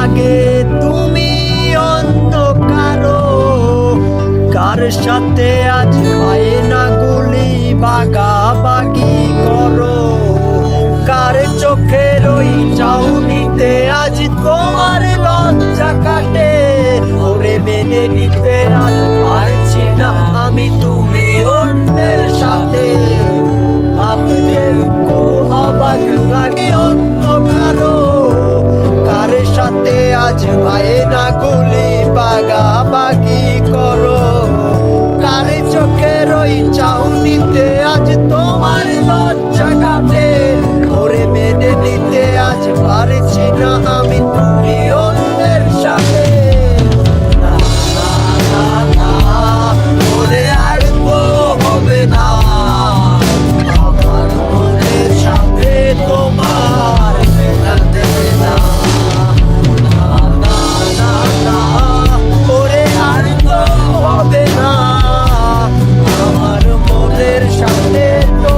লাগে তুমি অন্ধকার কার সাথে আজ হয় না গুলি বাগা বাগি করো। কার চোখের ওই চাউনিতে আজ তোমার লজ্জা কাটে? আজ পায়ে না গো। shouted.